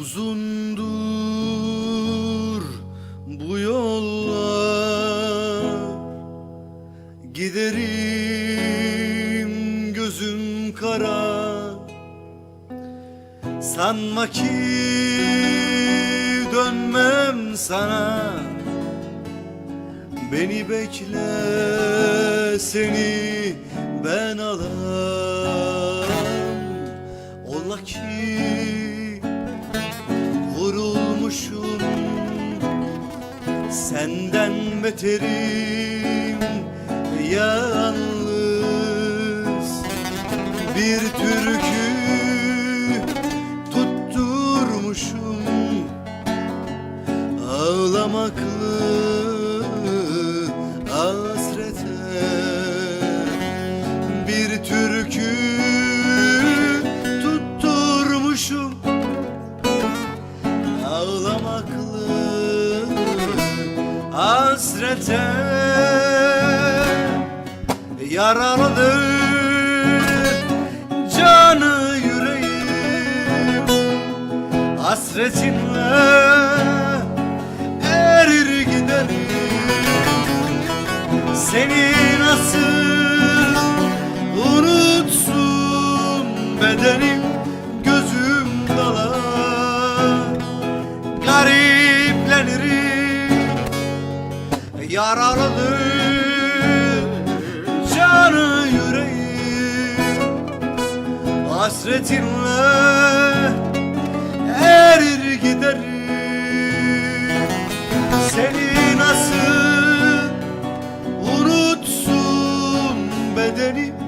Uzundur bu yollar. Giderim gözüm kara. Sanma ki dönmem sana. Beni bekle seni ben alam Ola ki vurulmuşum Senden beterim. Yalnız Bir türkü Ağlamaklı hasrete Bir türkü tutturmuşum. Ağlamaklı hasrete Yaralıdır canı yüreğim. Hasretinle Seni nasıl unutsun bedenim Gözüm dalar gariplenirim Yaralıdır canı yüreğim. Hasretinle bedenim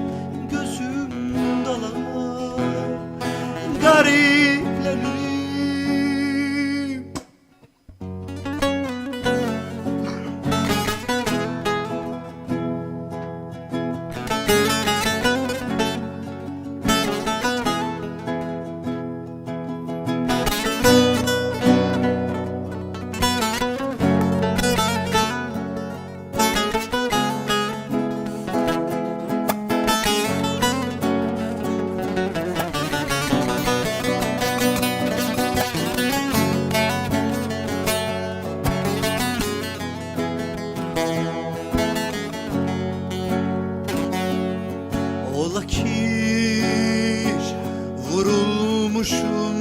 vurulmuşum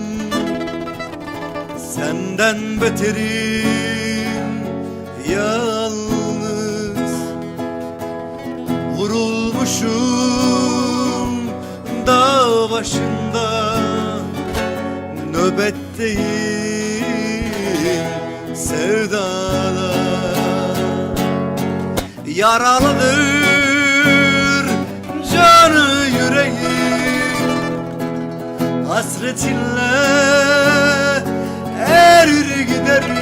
Senden beterim yalnız Vurulmuşum. Dağ başında Nöbetteyim sevdalar. Yaralıdır canı Hasretinle erir giderim.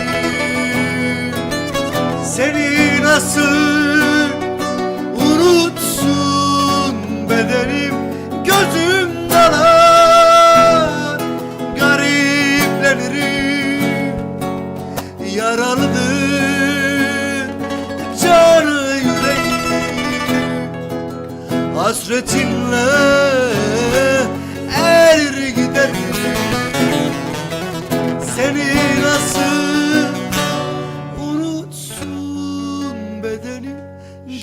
Seni nasıl unutsun bedenim? Gözüm dalar gariplenirim. Yaralıdır canı yüreğim. Hasretinle Seni nasıl unutsun bedenim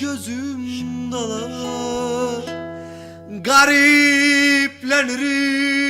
Gözüm dalar Gariplenirim